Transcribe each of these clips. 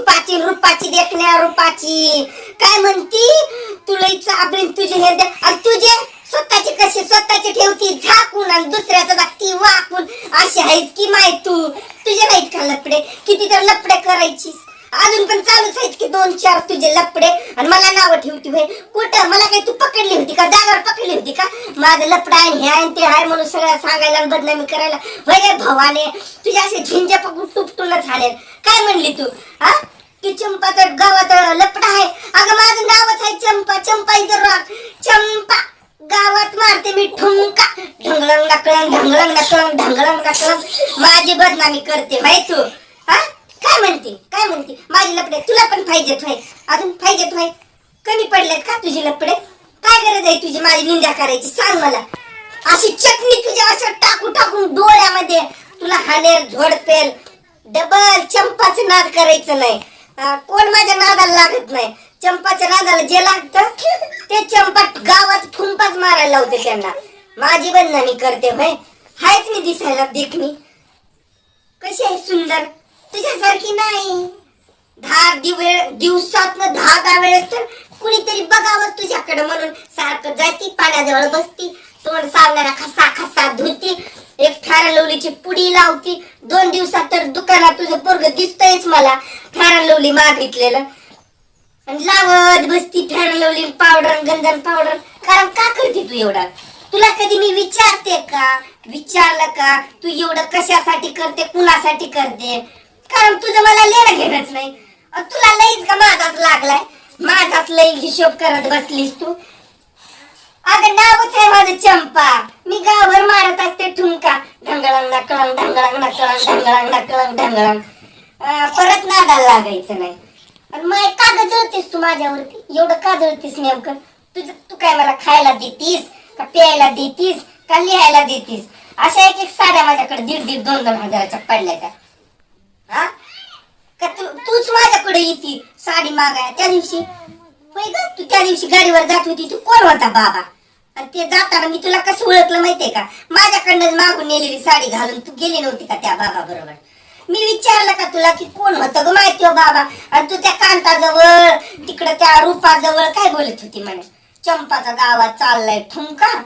रूपाची रुपाची देखण्या रूपाची. काय म्हणती? तुला चाबरीन तुझे हे दे. आणि तुझे स्वतःची कशी स्वतःची ठेवती? झाकून आणि दुसऱ्याचं बाकी वाकून. अशी आहेस की माय तू. तुझे नाहीत का लपडे? किती तर लपडे करायचीस. अजून पण चालूच आहेत की दोन चार तुझे लपडे. आणि मला नावं ठेवती होय. कुठं? मला काही तू पकडली होती का? जागावर पकडली होती का? माझं लपडा आहे हे आहे ते आहे म्हणून सगळं सांगायला आणि बदनामी करायला. वय भवाने? तुझ्या असे झिंजा पकडून तुपटूनच हाणेल काय म्हणली तू? हा? की चंपा तर गावात लपडा आहे. अगं माझं नावच आहे चंपा. चंपा इज रॉक चंपा गावात मारते मी ठुमका. ढंगळंग डाकळंग ढंगळंग डाकळंग ढंगळंग डाकळंग माझी बदनामी करते माहीत तू? म्हणते माझी लपडे तुला पण पाहिजे होय. अजून पाहिजे होय. कमी पडलेत का तुझी लपडे? काय गरज आहे तुझी माझी निंदा करायची? सांग मला. अशी चटणी तुझ्या असं टाकू टाकून डोळ्यामध्ये तुला हानेर झोडपेल डबल चंपाचं नाद करायचं नाही. कोण माझ्या नादाला लागत नाही. चंपाच्या नादाला जे लागतं ते चंपा गावात फुंपाच मारायला लावते त्यांना. माझी बदनामी करते भाई हायच मी दिसायला देखणी. कशी आहे सुंदर? तुझ्यासारखी नाही. दहा दिवे दिवसात दहा दहा वेळेस तर कुणीतरी बघावं तुझ्याकडे म्हणून. सारखं जाती पाण्याजवळ बसती. तोंड सावणारा खसा खसा धुती. एक फॅरन पुडी लावती. दोन दिवसात तर दुकानात तुझं पोरग दिसतयच मला. फॅरन मागितलेलं. आणि लावत बसती फॅरन लवली पावडर गंधन पावडर. कारण का करते तू एवढा? तुला कधी मी विचारते का? विचारलं का? तू एवढं कशासाठी करते? कुणासाठी करते? कारण तुझं मला लेणं घेणंच नाही. तुला लईच का माझाच लागलाय? माझाच लई हिशोब करत बसलीस तू. अगं नावच आहे माझं चंपा. मी गावभर मारत असते ठुमका. ढंगळंग नकळंग ढंगळंग नकळंग ढंगळंग नकळंग ढंगळंग. अं, परत नादाला लागायचं नाही. आणि मग का ग तू माझ्यावरती. एवढं का जळतेस नेमकं? तुझं तू काय मला खायला देतीस? का प्यायला देतीस? का लिहायला देतीस? अशा एक एक साड्या माझ्याकडे दीड दीड दोन दोन हजाराच्या पडल्या त्या. हा? का तू तूच माझ्याकडे येते साडी मागाय त्या दिवशी? होय ग तू त्या दिवशी गाडीवर जात होती तू कोण होता बाबा? आणि ते जाताना मी तुला कसं ओळखलं माहितीये का? माझ्याकडनं मागून नेलेली साडी घालून तू गेली नव्हती का त्या बाबा बरोबर? मी विचारलं का तुला की कोण होतं ग माहिती हो बाबा? आणि तू त्या कांताजवळ तिकडं त्या रूपाजवळ काय बोलत होती म्हणे? चंपाचा गावात चाललाय ठुमका.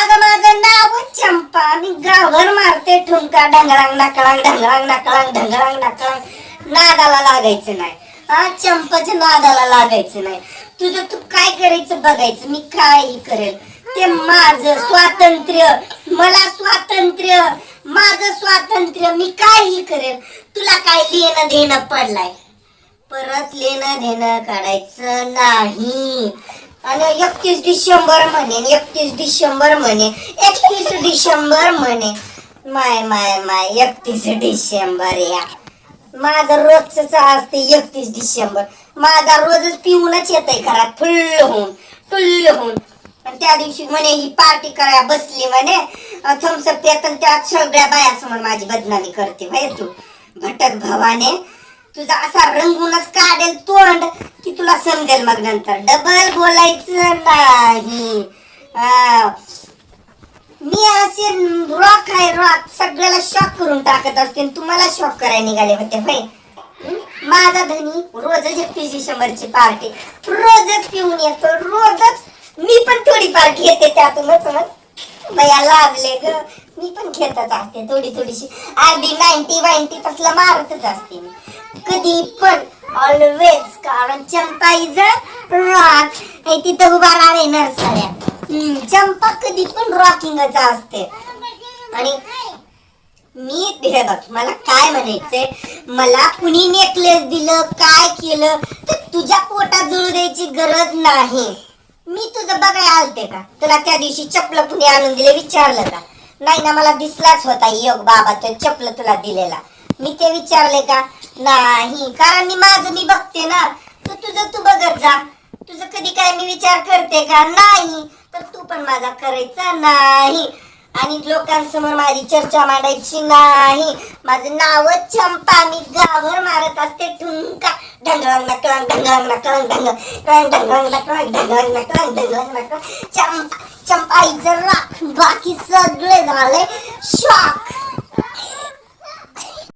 अगं माझं नाव चंपा. मी गावभर मारते ठुमका. ढंगळांग नाकळांग ढंगळांग नाकळांग ढंगळांग नाकळांग नादाला लागायचं नाही. हा चंपाच्या नादाला लागायचं नाही. तुझं तू काय करायचं बघायचं? मी काही करेल? ते माझं स्वातंत्र्य. मला स्वातंत्र्य. माझं स्वातंत्र्य. मी काही करेल? तुला काय लेणं देणं पडलाय? परत लेणं देणं काढायचं नाही. आणि एकतीस डिसेंबर म्हणे एकतीस डिसेंबर म्हणे एकतीस डिसेंबर म्हणे. माय माय माय एकतीस डिसेंबर या. माझं रोजच असते एकतीस डिसेंबर. माझा रोजच पिऊनच येत आहे घरात फुल्ल होऊन टुल्ल होऊन. आणि त्या दिवशी म्हणे ही पार्टी करायला बसली म्हणे. थम्सअप येत त्या त्यात सगळ्या बायासमोर माझी बदनामी करते भाई तू. भटक भावाने. तुझा असा रंगूनच काढेल तोंड की तुला समजेल मग नंतर. डबल बोलायचं नाही. मी असे रॉक आहे रॉक सगळ्याला शॉक करून टाकत असते तुम्हाला शॉक करायला निघाले होते भाई माझा धनी रोजच एकतीस शंभरची पार्टी रोजच पिऊन येतो रोजच. मी पण थोडी पार्टी येते त्यातूनच मग. बया लागले ग. मी पण खेळतच असते थोडी थोडीशी. आधी नाईन्टी वाईन्टी तसलं मारतच असते मी. कधी पण ऑलवेज कारण चंपा इज रॉक हे तिथं उभा राहणे नरसाळ्या चंपा कधी पण रॉकिंगच असते. आणि मी हे बघ मला काय म्हणायचंय? मला कुणी नेकलेस दिलं काय केलं तर तुझ्या पोटात जुळू द्यायची गरज नाही. मी तुझं बघाय आलते का? तुला त्या दिवशी चपल कुणी आणून दिले विचारलं का? नाही ना मला दिसलाच होता योग बाबा तो चपल तुला दिलेला. मी ते विचारले का? नाही कारण मी माझं मी बघते ना. तू तुझं तू बघत जा. तुझं कधी काय मी विचार करते का? नाही. तर तू पण माझा करायचा नाही. आणि लोकांसमोर माझी चर्चा मांडायची नाही. माझं नाव चंपा मी गावभर मारत असते. ठुंका ढंगळंग नकळंग ढंगळंग नकळंग ढंगळंग ढंगळंग नकळंग ढंगळंग नकळंग ढंगळंग नकळंग चंपा चंपा इजर राख बाकी सगळे झाले. शॉक